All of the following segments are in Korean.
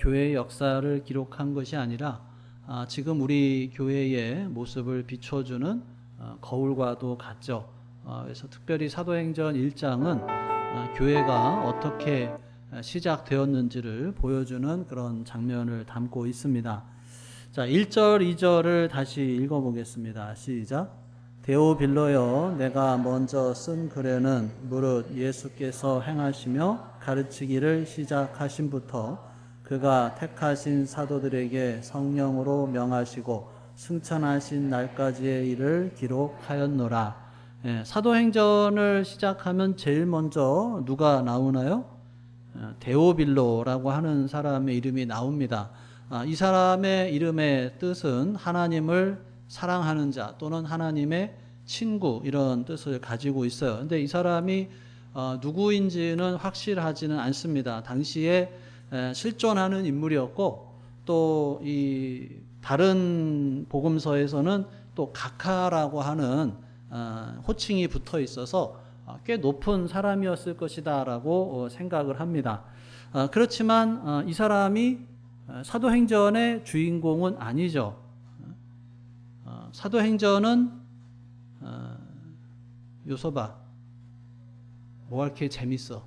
교회의 역사를 기록한 것이 아니라 아, 지금 우리 교회의 모습을 비춰주는 어, 거울과도 같죠. 어, 그래서 특별히 사도행전 1장은 어, 교회가 어떻게 어, 시작되었는지를 보여주는 그런 장면을 담고 있습니다. 자, 1절, 2절을 다시 읽어보겠습니다. 시작. 데오빌로여 내가 먼저 쓴 글에는 무릇 예수께서 행하시며 가르치기를 시작하신부터 그가 택하신 사도들에게 성령으로 명하시고 승천하신 날까지의 일을 기록하였노라. 예, 사도행전을 시작하면 제일 먼저 누가 나오나요? 어, 데오빌로라고 하는 사람의 이름이 나옵니다. 아, 이 사람의 이름의 뜻은 하나님을 사랑하는 자 또는 하나님의 친구 이런 뜻을 가지고 있어요. 근데 이 사람이 어, 누구인지는 확실하지는 않습니다. 당시에 에, 실존하는 인물이었고 또 이 다른 복음서에서는 또 가카라고 하는 어, 호칭이 붙어 있어서 어, 꽤 높은 사람이었을 것이다라고 어, 생각을 합니다. 어, 그렇지만 어, 이 사람이 어, 사도행전의 주인공은 아니죠. 어, 사도행전은 어, 요소봐 뭐가 이렇게 재밌어?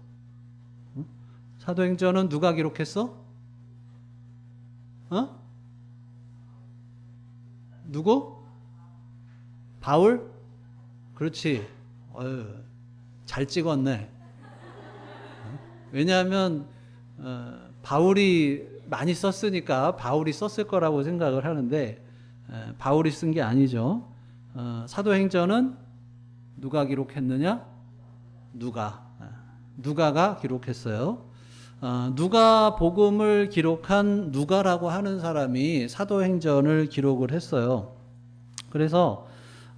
응? 사도행전은 누가 기록했어? 어? 누구? 바울? 그렇지. 어휴, 잘 찍었네. 어? 왜냐하면 어, 바울이 많이 썼으니까 바울이 썼을 거라고 생각을 하는데 에, 바울이 쓴 게 아니죠. 어, 사도행전은 누가 기록했느냐? 누가 에, 누가가 기록했어요. 어, 누가 복음을 기록한 누가라고 하는 사람이 사도행전을 기록을 했어요. 그래서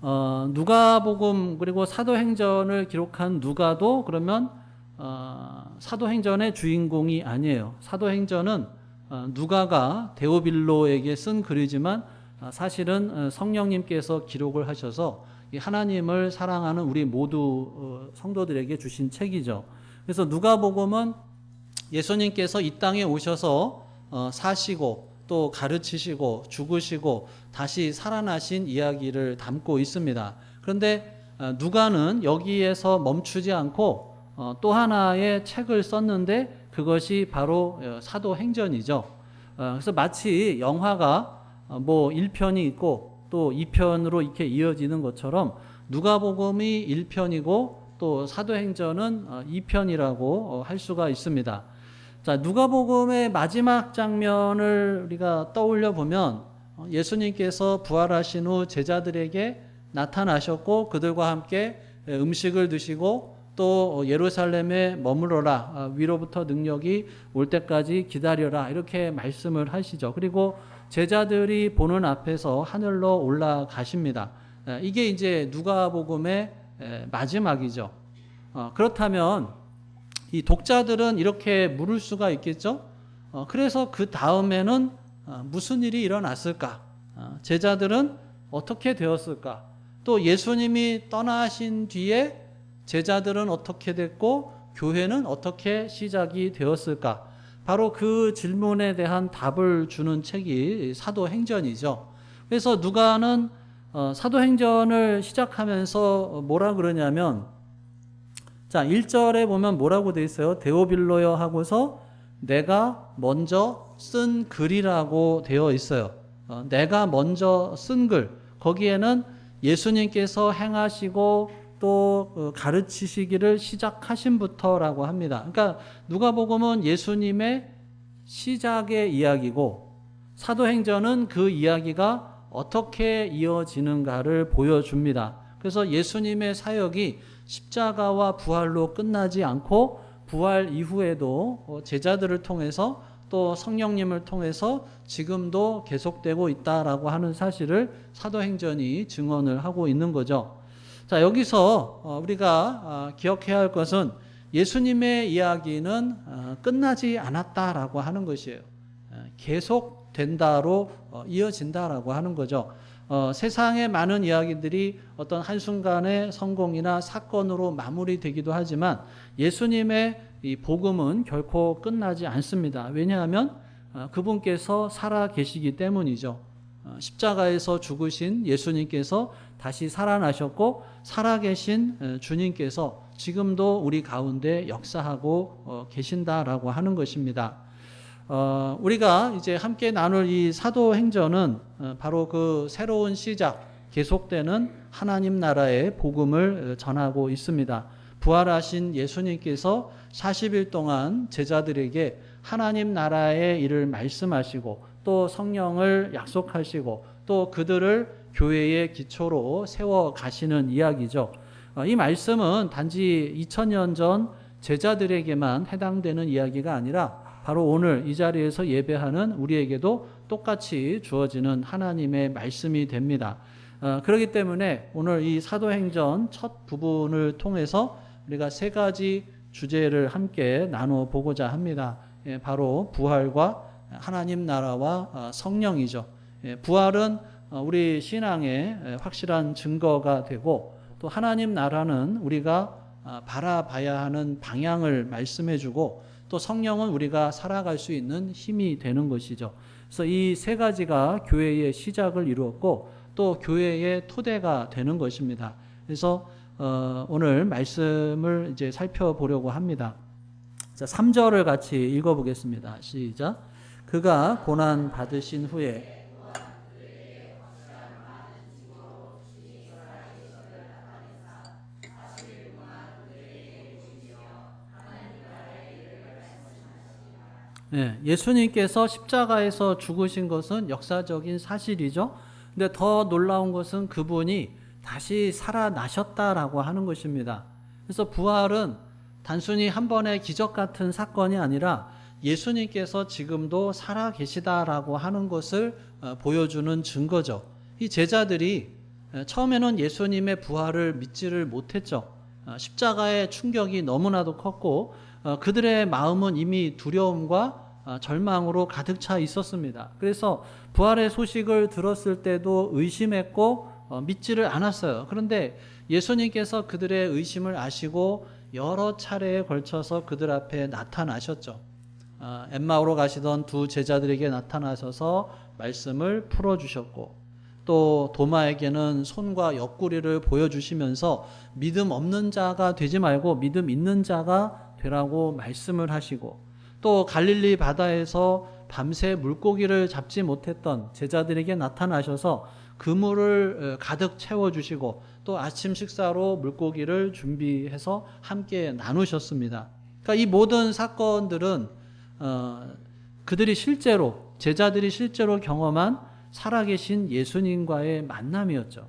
어, 누가복음 그리고 사도행전을 기록한 누가도 그러면 어, 사도행전의 주인공이 아니에요. 사도행전은 어, 누가가 데오빌로에게 쓴 글이지만 어, 사실은 어, 성령님께서 기록을 하셔서 이 하나님을 사랑하는 우리 모두 어, 성도들에게 주신 책이죠. 그래서 누가복음은 예수님께서 이 땅에 오셔서 어, 사시고 또 가르치시고 죽으시고 다시 살아나신 이야기를 담고 있습니다. 그런데 어, 누가는 여기에서 멈추지 않고 어, 또 하나의 책을 썼는데 그것이 바로 어, 사도행전이죠. 어, 그래서 마치 영화가 어, 뭐 1편이 있고 또 2편으로 이렇게 이어지는 것처럼 누가복음이 1편이고 또 사도행전은 어, 2편이라고 어, 할 수가 있습니다. 자, 누가복음의 마지막 장면을 우리가 떠올려 보면 어, 예수님께서 부활하신 후 제자들에게 나타나셨고 그들과 함께 예, 음식을 드시고 또 어, 예루살렘에 머무러라 아, 위로부터 능력이 올 때까지 기다려라 이렇게 말씀을 하시죠. 그리고 제자들이 보는 앞에서 하늘로 올라가십니다. 예, 이게 이제 누가복음의 예, 마지막이죠. 어, 그렇다면 이 독자들은 이렇게 물을 수가 있겠죠. 어, 그래서 그 다음에는 어, 무슨 일이 일어났을까? 어, 제자들은 어떻게 되었을까? 또 예수님이 떠나신 뒤에 제자들은 어떻게 됐고 교회는 어떻게 시작이 되었을까? 바로 그 질문에 대한 답을 주는 책이 사도행전이죠. 그래서 누가는 어, 사도행전을 시작하면서 뭐라 그러냐면 자, 1절에 보면 뭐라고 돼 있어요? 데오빌로여 하고서 내가 먼저 쓴 글이라고 되어 있어요. 어, 내가 먼저 쓴 글. 거기에는 예수님께서 행하시고 또 어, 가르치시기를 시작하신부터라고 합니다. 그러니까 누가복음은 예수님의 시작의 이야기고 사도행전은 그 이야기가 어떻게 이어지는가를 보여줍니다. 그래서 예수님의 사역이 십자가와 부활로 끝나지 않고 부활 이후에도 어, 제자들을 통해서 또 성령님을 통해서 지금도 계속되고 있다라고 하는 사실을 사도행전이 증언을 하고 있는 거죠. 자, 여기서 어, 우리가 아, 기억해야 할 것은 예수님의 이야기는 어, 끝나지 않았다라고 하는 것이에요. 계속 된다로 이어진다라고 하는 거죠. 어, 세상의 많은 이야기들이 어떤 한순간의 성공이나 사건으로 마무리되기도 하지만 예수님의 이 복음은 결코 끝나지 않습니다. 왜냐하면 어, 그분께서 살아 계시기 때문이죠. 어, 십자가에서 죽으신 예수님께서 다시 살아나셨고 살아계신 어, 주님께서 지금도 우리 가운데 역사하고 어, 계신다라고 하는 것입니다. 어, 우리가 이제 함께 나눌 이 사도행전은 어, 바로 그 새로운 시작, 계속되는 하나님 나라의 복음을 어, 전하고 있습니다. 부활하신 예수님께서 40일 동안 제자들에게 하나님 나라의 일을 말씀하시고 또 성령을 약속하시고 또 그들을 교회의 기초로 세워 가시는 이야기죠. 어, 이 말씀은 단지 2000년 전 제자들에게만 해당되는 이야기가 아니라 바로 오늘 이 자리에서 예배하는 우리에게도 똑같이 주어지는 하나님의 말씀이 됩니다. 어, 그렇기 때문에 오늘 이 사도행전 첫 부분을 통해서 우리가 세 가지 주제를 함께 나누어 보고자 합니다. 예, 바로 부활과 하나님 나라와 어, 성령이죠. 예, 부활은 어, 우리 신앙의 예, 확실한 증거가 되고 또 하나님 나라는 우리가 아, 바라봐야 하는 방향을 말씀해 주고 또 성령은 우리가 살아갈 수 있는 힘이 되는 것이죠. 그래서 이 세 가지가 교회의 시작을 이루었고 또 교회의 토대가 되는 것입니다. 그래서 어, 오늘 말씀을 이제 살펴보려고 합니다. 자, 3절을 같이 읽어보겠습니다. 시작. 그가 고난 받으신 후에 예, 예수님께서 십자가에서 죽으신 것은 역사적인 사실이죠. 근데 더 놀라운 것은 그분이 다시 살아나셨다라고 하는 것입니다. 그래서 부활은 단순히 한 번의 기적 같은 사건이 아니라 예수님께서 지금도 살아 계시다라고 하는 것을 어, 보여주는 증거죠. 이 제자들이 어, 처음에는 예수님의 부활을 믿지를 못했죠. 어, 십자가의 충격이 너무나도 컸고 그들의 마음은 이미 두려움과 절망으로 가득 차 있었습니다. 그래서 부활의 소식을 들었을 때도 의심했고 믿지를 않았어요. 그런데 예수님께서 그들의 의심을 아시고 여러 차례에 걸쳐서 그들 앞에 나타나셨죠. 아, 엠마오로 가시던 두 제자들에게 나타나셔서 말씀을 풀어주셨고 또 도마에게는 손과 옆구리를 보여주시면서 믿음 없는 자가 되지 말고 믿음 있는 자가 되라고 말씀을 하시고 또 갈릴리 바다에서 밤새 물고기를 잡지 못했던 제자들에게 나타나셔서 그물을 가득 채워주시고 또 아침 식사로 물고기를 준비해서 함께 나누셨습니다. 그러니까 이 모든 사건들은 어, 그들이 실제로 제자들이 실제로 경험한 살아계신 예수님과의 만남이었죠.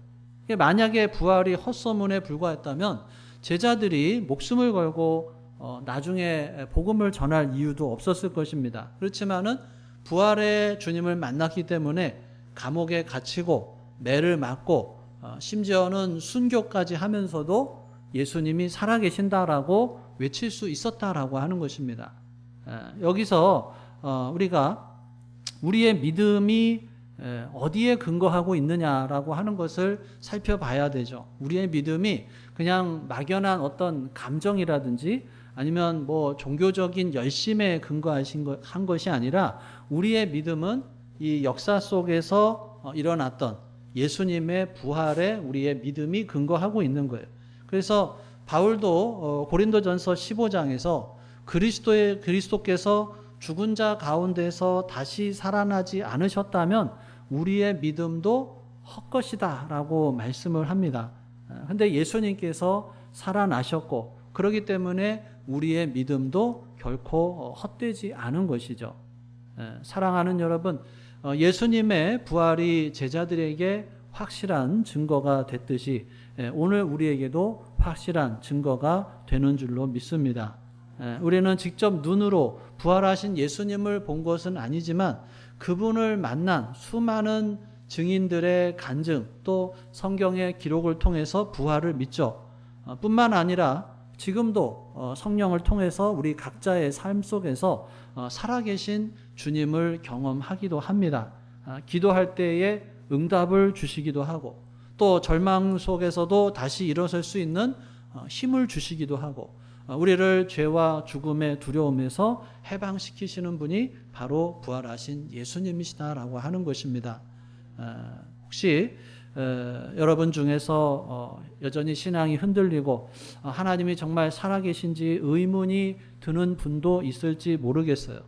만약에 부활이 헛소문에 불과했다면 제자들이 목숨을 걸고 어, 나중에 복음을 전할 이유도 없었을 것입니다. 그렇지만은 부활의 주님을 만났기 때문에 감옥에 갇히고 매를 맞고 어, 심지어는 순교까지 하면서도 예수님이 살아계신다라고 외칠 수 있었다라고 하는 것입니다. 여기서 어, 우리가 우리의 믿음이 어디에 근거하고 있느냐라고 하는 것을 살펴봐야 되죠. 우리의 믿음이 그냥 막연한 어떤 감정이라든지 아니면 뭐 종교적인 열심에 근거하신 한 것이 아니라 우리의 믿음은 이 역사 속에서 어, 일어났던 예수님의 부활에 우리의 믿음이 근거하고 있는 거예요. 그래서 바울도 어, 고린도전서 15장에서 그리스도의 그리스도께서 죽은 자 가운데서 다시 살아나지 않으셨다면 우리의 믿음도 헛것이다라고 말씀을 합니다. 근데 예수님께서 살아나셨고 그러기 때문에 우리의 믿음도 결코 헛되지 않은 것이죠. 사랑하는 여러분, 어, 예수님의 부활이 제자들에게 확실한 증거가 됐듯이 오늘 우리에게도 확실한 증거가 되는 줄로 믿습니다. 우리는 직접 눈으로 부활하신 예수님을 본 것은 아니지만 그분을 만난 수많은 증인들의 간증 또 성경의 기록을 통해서 부활을 믿죠. 어, 뿐만 아니라 지금도 어, 성령을 통해서 우리 각자의 삶 속에서 어, 살아계신 주님을 경험하기도 합니다. 아, 기도할 때에 응답을 주시기도 하고 또 절망 속에서도 다시 일어설 수 있는 힘을 주시기도 하고 어, 우리를 죄와 죽음의 두려움에서 해방시키시는 분이 바로 부활하신 예수님이시다라고 하는 것입니다. 어, 혹시 어, 여러분 중에서 어, 여전히 신앙이 흔들리고 어, 하나님이 정말 살아계신지 의문이 드는 분도 있을지 모르겠어요.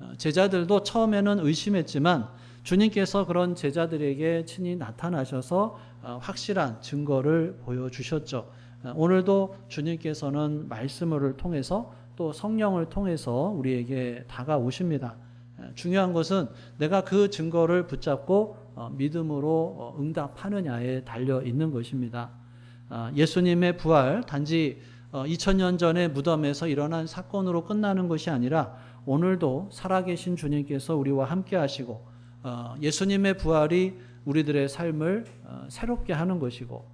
어, 제자들도 처음에는 의심했지만 주님께서 그런 제자들에게 친히 나타나셔서 어, 확실한 증거를 보여주셨죠. 어, 오늘도 주님께서는 말씀을 통해서 또 성령을 통해서 우리에게 다가오십니다. 어, 중요한 것은 내가 그 증거를 붙잡고 어, 믿음으로 어, 응답하느냐에 달려 있는 것입니다. 어, 예수님의 부활 단지 2000년 전에 무덤에서 일어난 사건으로 끝나는 것이 아니라 오늘도 살아계신 주님께서 우리와 함께 하시고 예수님의 부활이 우리들의 삶을 새롭게 하는 것이고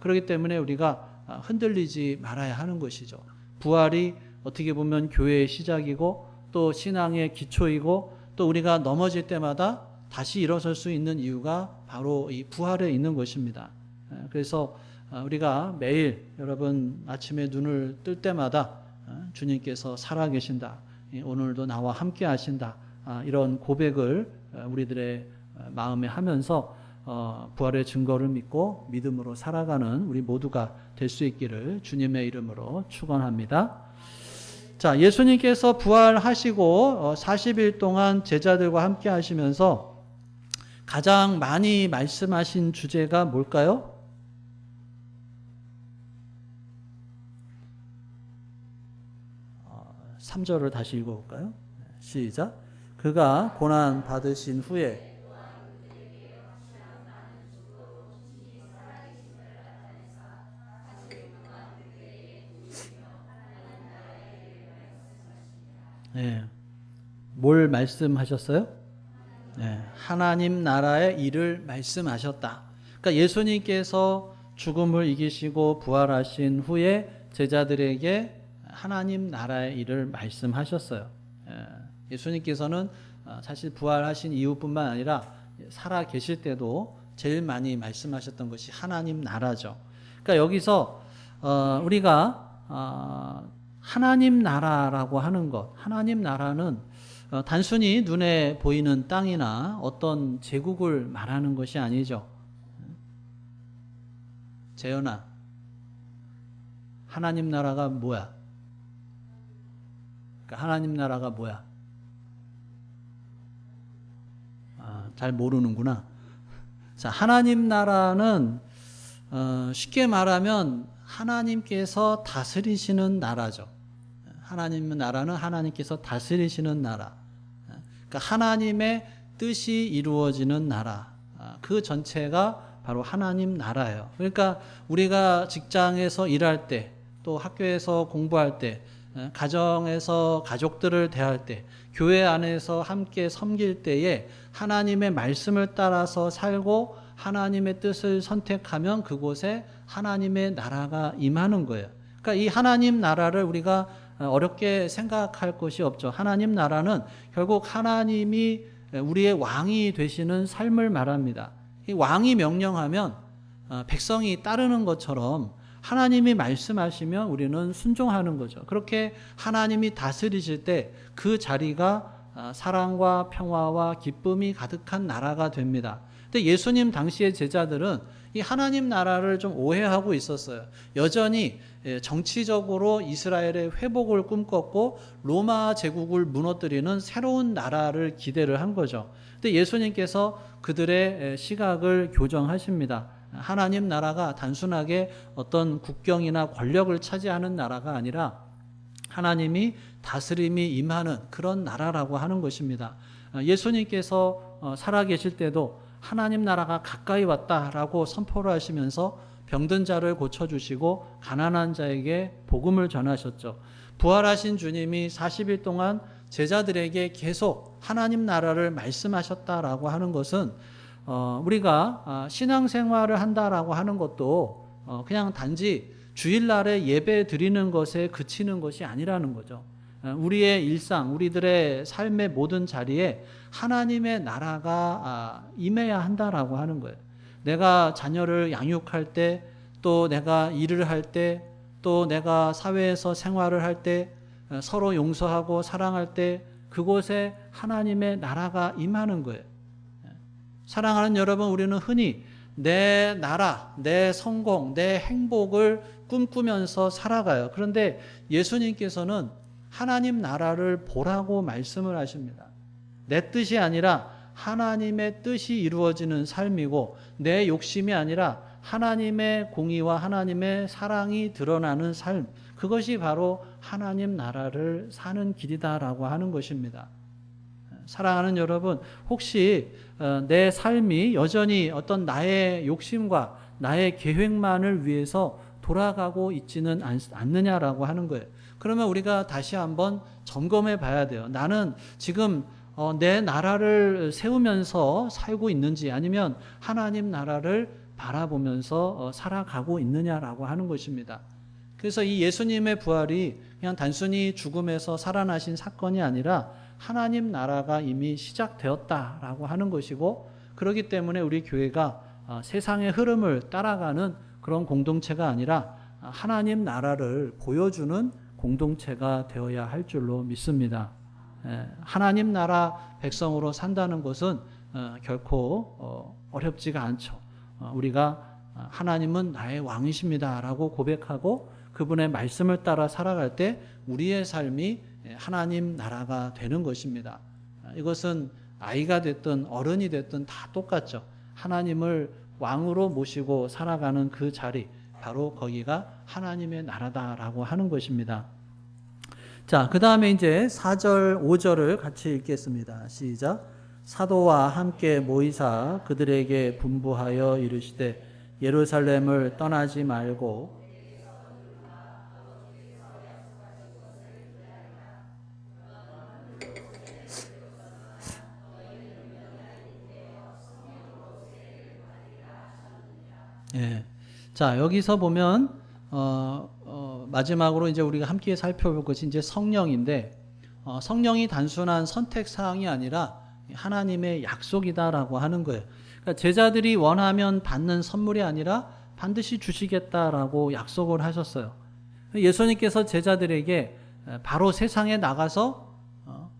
그렇기 때문에 우리가 흔들리지 말아야 하는 것이죠. 부활이 어떻게 보면 교회의 시작이고 또 신앙의 기초이고 또 우리가 넘어질 때마다 다시 일어설 수 있는 이유가 바로 이 부활에 있는 것입니다. 그래서 우리가 매일 여러분 아침에 눈을 뜰 때마다 주님께서 살아계신다. 오늘도 나와 함께 하신다. 이런 고백을 우리들의 마음에 하면서 어, 부활의 증거를 믿고 믿음으로 살아가는 우리 모두가 될 수 있기를 주님의 이름으로 축원합니다. 자, 예수님께서 부활하시고 40일 동안 제자들과 함께 하시면서 가장 많이 말씀하신 주제가 뭘까요? 어, 3절을 다시 읽어볼까요? 시작. 그가 고난 받으신 후에 네. 뭘 말씀하셨어요? 네. 하나님 나라의 일을 말씀하셨다. 그러니까 예수님께서 죽음을 이기시고 부활하신 후에 제자들에게 하나님 나라의 일을 말씀하셨어요. 예. 예수님께서는 어, 사실 부활하신 이후뿐만 아니라 살아 계실 때도 제일 많이 말씀하셨던 것이 하나님 나라죠. 그러니까 여기서 어, 우리가 어, 하나님 나라라고 하는 것, 하나님 나라는 어, 단순히 눈에 보이는 땅이나 어떤 제국을 말하는 것이 아니죠. 재현아, 하나님 나라가 뭐야? 그러니까 하나님 나라가 뭐야? 아, 잘 모르는구나. 자, 하나님 나라는 어, 쉽게 말하면 하나님께서 다스리시는 나라죠. 하나님 나라는 하나님께서 다스리시는 나라. 그러니까 하나님의 뜻이 이루어지는 나라. 그 전체가 바로 하나님 나라예요. 그러니까 우리가 직장에서 일할 때, 또 학교에서 공부할 때, 가정에서 가족들을 대할 때, 교회 안에서 함께 섬길 때에 하나님의 말씀을 따라서 살고 하나님의 뜻을 선택하면 그곳에 하나님의 나라가 임하는 거예요. 그러니까 이 하나님 나라를 우리가 어렵게 생각할 것이 없죠. 하나님 나라는 결국 하나님이 우리의 왕이 되시는 삶을 말합니다. 이 왕이 명령하면 어, 백성이 따르는 것처럼 하나님이 말씀하시면 우리는 순종하는 거죠. 그렇게 하나님이 다스리실 때 그 자리가 어, 사랑과 평화와 기쁨이 가득한 나라가 됩니다. 근데 예수님 당시의 제자들은 이 하나님 나라를 좀 오해하고 있었어요. 여전히 예, 정치적으로 이스라엘의 회복을 꿈꿨고 로마 제국을 무너뜨리는 새로운 나라를 기대를 한 거죠. 근데 예수님께서 그들의 예, 시각을 교정하십니다. 하나님 나라가 단순하게 어떤 국경이나 권력을 차지하는 나라가 아니라 하나님이 다스림이 임하는 그런 나라라고 하는 것입니다. 예수님께서 어, 살아계실 때도 하나님 나라가 가까이 왔다라고 선포를 하시면서 병든 자를 고쳐주시고 가난한 자에게 복음을 전하셨죠. 부활하신 주님이 40일 동안 제자들에게 계속 하나님 나라를 말씀하셨다라고 하는 것은 어, 우리가 아, 신앙생활을 한다라고 하는 것도 어, 그냥 단지 주일날에 예배 드리는 것에 그치는 것이 아니라는 거죠. 어, 우리의 일상, 우리들의 삶의 모든 자리에 하나님의 나라가 아, 임해야 한다라고 하는 거예요. 내가 자녀를 양육할 때, 또 내가 일을 할 때, 또 내가 사회에서 생활을 할때 어, 서로 용서하고 사랑할 때 그곳에 하나님의 나라가 임하는 거예요. 사랑하는 여러분, 우리는 흔히 내 나라, 내 성공, 내 행복을 꿈꾸면서 살아가요. 그런데 예수님께서는 하나님 나라를 보라고 말씀을 하십니다. 내 뜻이 아니라 하나님의 뜻이 이루어지는 삶이고 내 욕심이 아니라 하나님의 공의와 하나님의 사랑이 드러나는 삶. 그것이 바로 하나님 나라를 사는 길이다라고 하는 것입니다. 사랑하는 여러분, 혹시 어, 내 삶이 여전히 어떤 나의 욕심과 나의 계획만을 위해서 돌아가고 있지는 않 느냐라고 하는 거예요. 그러면 우리가 다시 한번 점검해 봐야 돼요. 나는 지금 어, 내 나라를 세우면서 살고 있는지 아니면 하나님 나라를 바라보면서 어, 살아가고 있느냐라고 하는 것입니다. 그래서 이 예수님의 부활이 그냥 단순히 죽음에서 살아나신 사건이 아니라 하나님 나라가 이미 시작되었다라고 하는 것이고 그렇기 때문에 우리 교회가 어, 세상의 흐름을 따라가는 그런 공동체가 아니라 하나님 나라를 보여주는 공동체가 되어야 할 줄로 믿습니다. 예, 하나님 나라 백성으로 산다는 것은 어, 결코 어렵지가 않죠. 우리가 하나님은 나의 왕이십니다라고 고백하고 그분의 말씀을 따라 살아갈 때 우리의 삶이 하나님 나라가 되는 것입니다. 이것은 아이가 됐든 어른이 됐든 다 똑같죠. 하나님을 왕으로 모시고 살아가는 그 자리, 바로 거기가 하나님의 나라다라고 하는 것입니다. 자, 그 다음에 이제 4절, 5절을 같이 읽겠습니다. 시작. 사도와 함께 모이사 그들에게 분부하여 이르시되 예루살렘을 떠나지 말고 자, 여기서 보면 어, 어, 마지막으로 이제 우리가 함께 살펴볼 것이 이제 성령인데 어, 성령이 단순한 선택 사항이 아니라 하나님의 약속이다라고 하는 거예요. 그러니까 제자들이 원하면 받는 선물이 아니라 반드시 주시겠다라고 약속을 하셨어요. 예수님께서 제자들에게 바로 세상에 나가서 어,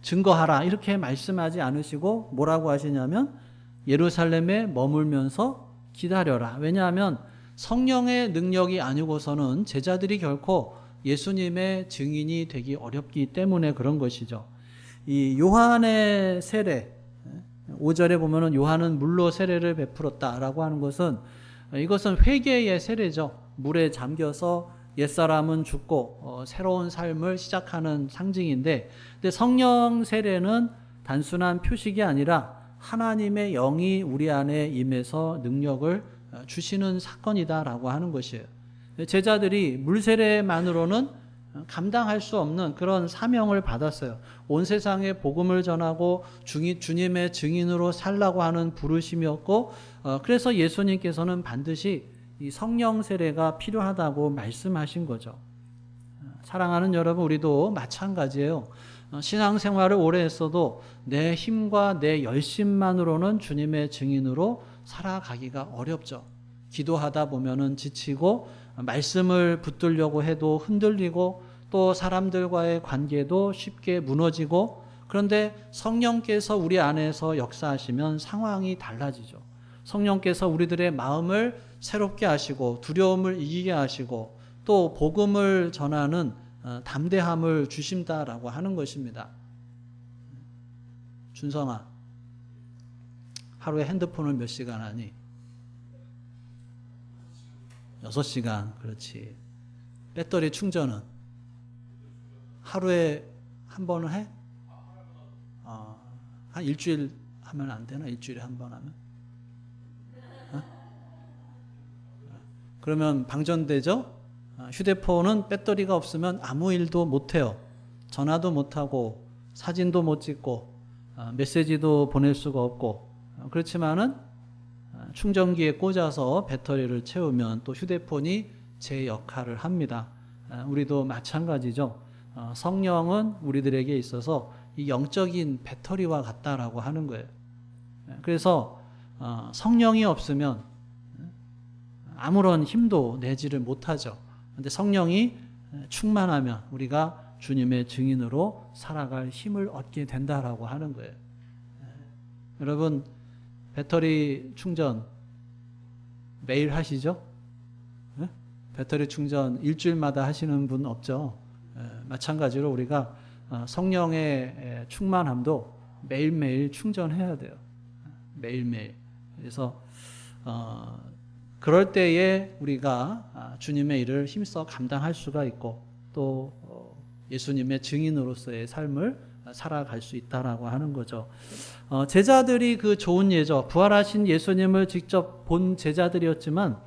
증거하라 이렇게 말씀하지 않으시고 뭐라고 하시냐면 예루살렘에 머물면서 기다려라. 왜냐하면 성령의 능력이 아니고서는 제자들이 결코 예수님의 증인이 되기 어렵기 때문에 그런 것이죠. 이 요한의 세례 5절에 보면은 요한은 물로 세례를 베풀었다라고 하는 것은 이것은 회개의 세례죠. 물에 잠겨서 옛사람은 죽고 어, 새로운 삶을 시작하는 상징인데 근데 성령 세례는 단순한 표식이 아니라 하나님의 영이 우리 안에 임해서 능력을 어, 주시는 사건이다라고 하는 것이에요. 제자들이 물세례만으로는 감당할 수 없는 그런 사명을 받았어요. 온 세상에 복음을 전하고 주님의 증인으로 살라고 하는 부르심이었고, 어, 그래서 예수님께서는 반드시 이 성령 세례가 필요하다고 말씀하신 거죠. 사랑하는 여러분, 우리도 마찬가지예요. 어, 신앙생활을 오래 했어도 내 힘과 내 열심만으로는 주님의 증인으로 살아가기가 어렵죠. 기도하다 보면은 지치고 말씀을 붙들려고 해도 흔들리고 또 사람들과의 관계도 쉽게 무너지고 그런데 성령께서 우리 안에서 역사하시면 상황이 달라지죠. 성령께서 우리들의 마음을 새롭게 하시고 두려움을 이기게 하시고 또 복음을 전하는 어, 담대함을 주신다라고 하는 것입니다. 준성아, 하루에 핸드폰을 몇 시간 하니? 6시간, 그렇지. 배터리 충전은? 하루에 한 번은 해? 어, 한 일주일 하면 안 되나? 일주일에 한 번 하면? 어? 그러면 방전되죠? 아, 휴대폰은 배터리가 없으면 아무 일도 못해요. 전화도 못하고 사진도 못 찍고 아, 메시지도 보낼 수가 없고 아, 그렇지만은 충전기에 꽂아서 배터리를 채우면 또 휴대폰이 제 역할을 합니다. 우리도 마찬가지죠. 어, 성령은 우리들에게 있어서 이 영적인 배터리와 같다라고 하는 거예요. 그래서 어, 성령이 없으면 아무런 힘도 내지를 못하죠. 근데 성령이 충만하면 우리가 주님의 증인으로 살아갈 힘을 얻게 된다라고 하는 거예요. 여러분 배터리 충전 매일 하시죠? 네? 배터리 충전 일주일마다 하시는 분 없죠? 에, 마찬가지로 우리가 어, 성령의 에, 충만함도 매일매일 충전해야 돼요. 매일매일. 그래서 어, 그럴 때에 우리가 아, 주님의 일을 힘써 감당할 수가 있고 또 어, 예수님의 증인으로서의 삶을 살아갈 수 있다라고 하는 거죠. 어, 제자들이 그 좋은 예저, 부활하신 예수님을 직접 본 제자들이었지만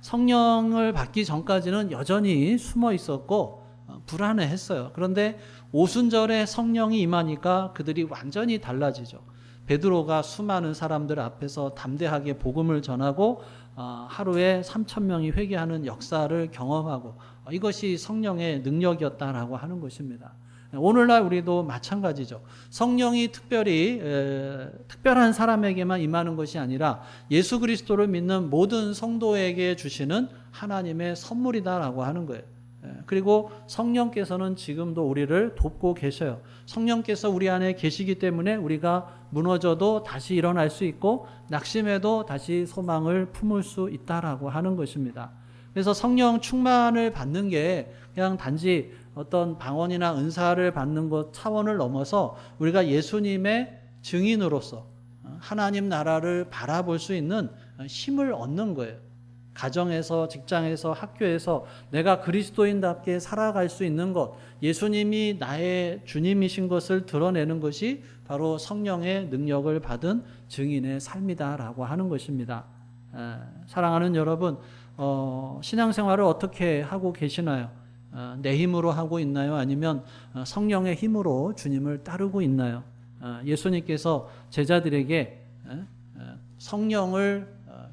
성령을 받기 전까지는 여전히 숨어 있었고 어, 불안해했어요. 그런데 오순절에 성령이 임하니까 그들이 완전히 달라지죠. 베드로가 수많은 사람들 앞에서 담대하게 복음을 전하고 어, 하루에 3천 명이 회개하는 역사를 경험하고 어, 이것이 성령의 능력이었다라고 하는 것입니다. 오늘날 우리도 마찬가지죠. 성령이 특별히 에, 특별한 사람에게만 임하는 것이 아니라 예수 그리스도를 믿는 모든 성도에게 주시는 하나님의 선물이다라고 하는 거예요. 에, 그리고 성령께서는 지금도 우리를 돕고 계셔요. 성령께서 우리 안에 계시기 때문에 우리가 무너져도 다시 일어날 수 있고 낙심해도 다시 소망을 품을 수 있다라고 하는 것입니다. 그래서 성령 충만을 받는 게 그냥 단지 어떤 방언이나 은사를 받는 것 차원을 넘어서 우리가 예수님의 증인으로서 하나님 나라를 바라볼 수 있는 힘을 얻는 거예요. 가정에서, 직장에서, 학교에서 내가 그리스도인답게 살아갈 수 있는 것, 예수님이 나의 주님이신 것을 드러내는 것이 바로 성령의 능력을 받은 증인의 삶이다라고 하는 것입니다. 사랑하는 여러분, 어, 신앙생활을 어떻게 하고 계시나요? 어, 내 힘으로 하고 있나요? 아니면 어, 성령의 힘으로 주님을 따르고 있나요? 어, 예수님께서 제자들에게 성령을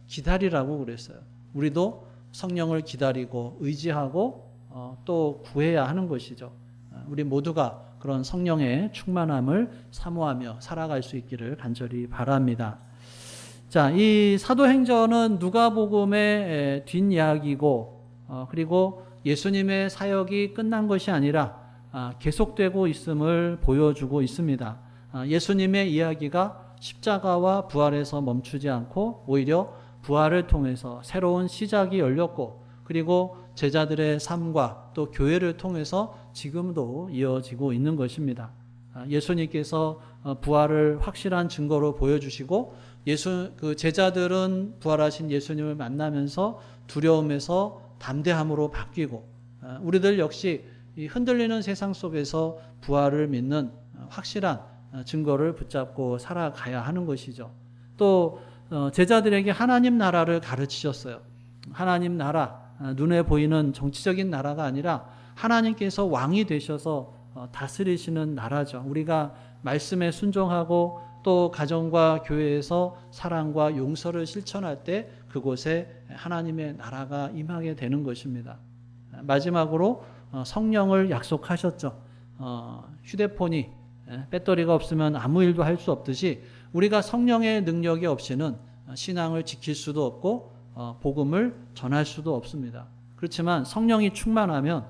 기다리라고 그랬어요. 우리도 성령을 기다리고 의지하고 또 구해야 하는 것이죠. 우리 모두가 그런 성령의 충만함을 사모하며 살아갈 수 있기를 간절히 바랍니다. 자, 이 사도행전은 누가복음의 뒷이야기고 그리고 예수님의 사역이 끝난 것이 아니라 아, 계속되고 있음을 보여주고 있습니다. 아, 예수님의 이야기가 십자가와 부활에서 멈추지 않고 오히려 부활을 통해서 새로운 시작이 열렸고 그리고 제자들의 삶과 또 교회를 통해서 지금도 이어지고 있는 것입니다. 아, 예수님께서 어, 부활을 확실한 증거로 보여주시고 예수 그 제자들은 부활하신 예수님을 만나면서 두려움에서 담대함으로 바뀌고 어, 우리들 역시 흔들리는 세상 속에서 부활을 믿는 어, 확실한 어, 증거를 붙잡고 살아가야 하는 것이죠. 또 제자들에게 하나님 나라를 가르치셨어요. 하나님 나라 눈에 보이는 정치적인 나라가 아니라 하나님께서 왕이 되셔서 다스리시는 나라죠. 우리가 말씀에 순종하고 또 가정과 교회에서 사랑과 용서를 실천할 때 그곳에 하나님의 나라가 임하게 되는 것입니다. 마지막으로 어, 성령을 약속하셨죠. 어, 휴대폰이 배터리가 없으면 아무 일도 할 수 없듯이 우리가 성령의 능력이 없이는 신앙을 지킬 수도 없고 어, 복음을 전할 수도 없습니다. 그렇지만 성령이 충만하면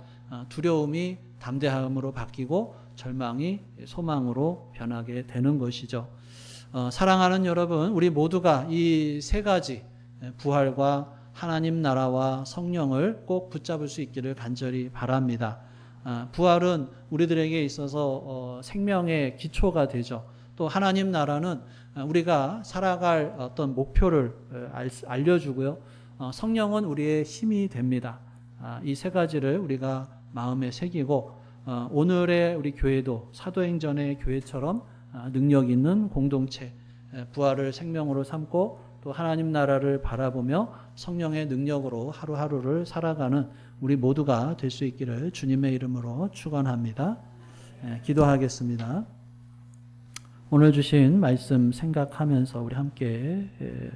두려움이 담대함으로 바뀌고 절망이 소망으로 변하게 되는 것이죠. 사랑하는 여러분, 우리 모두가 이 세 가지 예, 부활과 하나님 나라와 성령을 꼭 붙잡을 수 있기를 간절히 바랍니다. 아, 부활은 우리들에게 있어서 어, 생명의 기초가 되죠. 또 하나님 나라는 우리가 살아갈 어떤 목표를 어, 알려주고요. 어, 성령은 우리의 힘이 됩니다. 아, 이세 가지를 우리가 마음에 새기고 오늘의 우리 교회도 사도행전의 교회처럼 아, 능력 있는 공동체, 부활을 생명으로 삼고 또 하나님 나라를 바라보며 성령의 능력으로 하루하루를 살아가는 우리 모두가 될 수 있기를 주님의 이름으로 축원합니다. 예, 기도하겠습니다. 오늘 주신 말씀 생각하면서 우리 함께 예,